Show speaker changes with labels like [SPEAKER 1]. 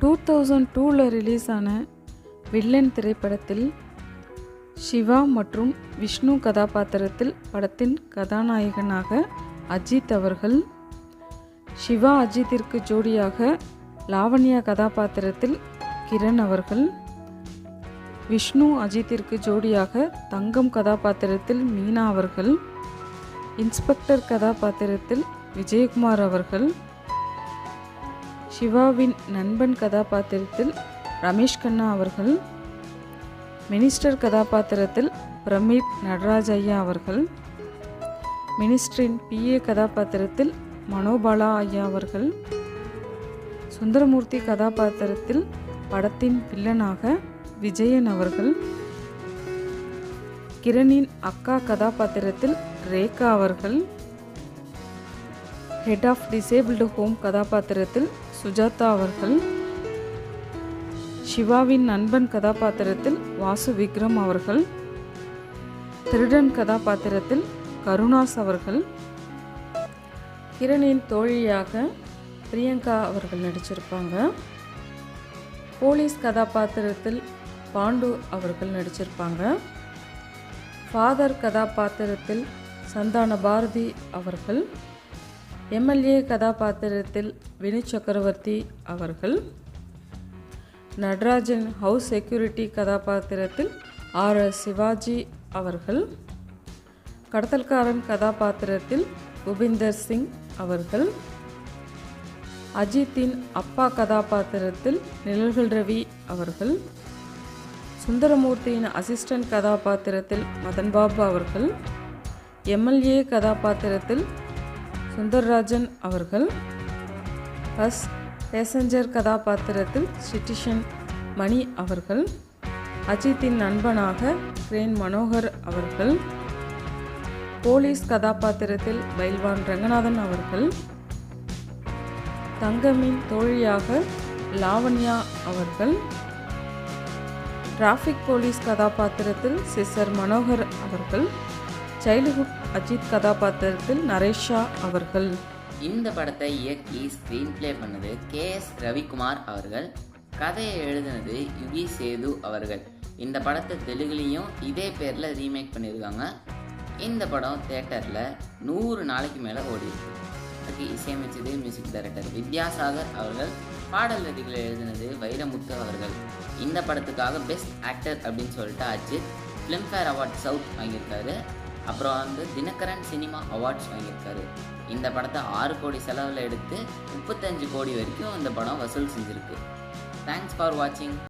[SPEAKER 1] Two thousand டூவில் release ஆன villain திரைப்படத்தில் சிவா மற்றும் விஷ்ணு கதாபாத்திரத்தில் படத்தின் கதாநாயகனாக அஜித் அவர்கள் சிவா அஜித்திற்கு ஜோடியாக லாவண்யா கதாபாத்திரத்தில் கிரண் அவர்கள் விஷ்ணு அஜித்திற்கு ஜோடியாக தங்கம் கதாபாத்திரத்தில் மீனா அவர்கள் இன்ஸ்பெக்டர் கதாபாத்திரத்தில் விஜயகுமார் அவர்கள் சிவாவின் நண்பன் கதாபாத்திரத்தில் ரமேஷ் கண்ணா அவர்கள் மினிஸ்டர் கதாபாத்திரத்தில் பிரமித் நடராஜ் ஐயா அவர்கள் மினிஸ்டரின் பிஏ கதாபாத்திரத்தில் மனோபாலா ஐயா அவர்கள் சுந்தரமூர்த்தி கதாபாத்திரத்தில் படத்தின் வில்லனாக விஜயன் அவர்கள் கிரணின் அக்கா கதாபாத்திரத்தில் ரேகா அவர்கள் ஹெட் ஆஃப் டிசேபிள்டு ஹோம் கதாபாத்திரத்தில் சுஜாதா அவர்கள் சிவாவின் நண்பன் கதாபாத்திரத்தில் வாசு விக்ரம் அவர்கள் திருடன் கதாபாத்திரத்தில் கருணாஸ் அவர்கள் கிரணின் தோழியாக பிரியங்கா அவர்கள் நடிச்சிருப்பாங்க. போலீஸ் கதாபாத்திரத்தில் பாண்டு அவர்கள் நடிச்சிருப்பாங்க. ஃபாதர் கதாபாத்திரத்தில் சந்தான பாரதி அவர்கள் எம்எல்ஏ கதாபாத்திரத்தில் வினு சக்கரவர்த்தி அவர்கள் நடராஜன் ஹவுஸ் செக்யூரிட்டி கதாபாத்திரத்தில் ஆர் எஸ் சிவாஜி அவர்கள் கடத்தல்காரன் கதாபாத்திரத்தில் புபிந்தர் சிங் அவர்கள் அஜித்தின் அப்பா கதாபாத்திரத்தில் நிழல்கள் ரவி அவர்கள் சுந்தரமூர்த்தியின் அசிஸ்டன்ட் கதாபாத்திரத்தில் மதன் பாபு அவர்கள் எம்எல்ஏ கதாபாத்திரத்தில் சுந்தர்ராஜன் அவர்கள் பஸ் பேசஞ்சர் கதாபாத்திரத்தில் சிட்டிஷன் மணி அவர்கள் அஜித்தின் நண்பனாக கிரேன் மனோகர் அவர்கள் போலீஸ் கதாபாத்திரத்தில் பைல்வான் ரங்கநாதன் அவர்கள் தங்கமின் தோழியாக லாவண்யா அவர்கள் டிராஃபிக் போலீஸ் கதாபாத்திரத்தில் சிஸ்டர் மனோகர் அவர்கள் சைல்டுஹுட் அஜித் கதாபாத்திரத்தில் நரேஷா அவர்கள்
[SPEAKER 2] இந்த படத்தை இயக்கி ஸ்க்ரீன் ப்ளே பண்ணது கே எஸ் ரவிக்குமார் அவர்கள். கதையை எழுதினது யுகி சேது அவர்கள். இந்த படத்தை தெலுங்குலேயும் இதே பேரில் ரீமேக் பண்ணியிருக்காங்க இந்த படம் தேட்டரில் நூறு நாளைக்கு மேலே ஓடிருக்கு அதுக்கு இசையமைச்சது மியூசிக் டைரக்டர் வித்யாசாகர் அவர்கள். பாடல் வரிகளை எழுதினது வைரமுத்து அவர்கள். இந்த படத்துக்காக பெஸ்ட் ஆக்டர் அப்படின்னு சொல்லிட்டு அஜித். ஃபிலிம்ஃபேர் அவார்ட் சவுத் வாங்கியிருக்காரு. அப்புறம் வந்து தினகரன் சினிமா அவார்ட்ஸ் வாங்கியிருக்காரு. இந்த படத்தை ஆறு கோடி செலவில் எடுத்து முப்பத்தஞ்சு கோடி வரைக்கும் இந்த படம் வசூல் செஞ்சுருக்கு. தேங்க்ஸ் ஃபார் வாட்சிங்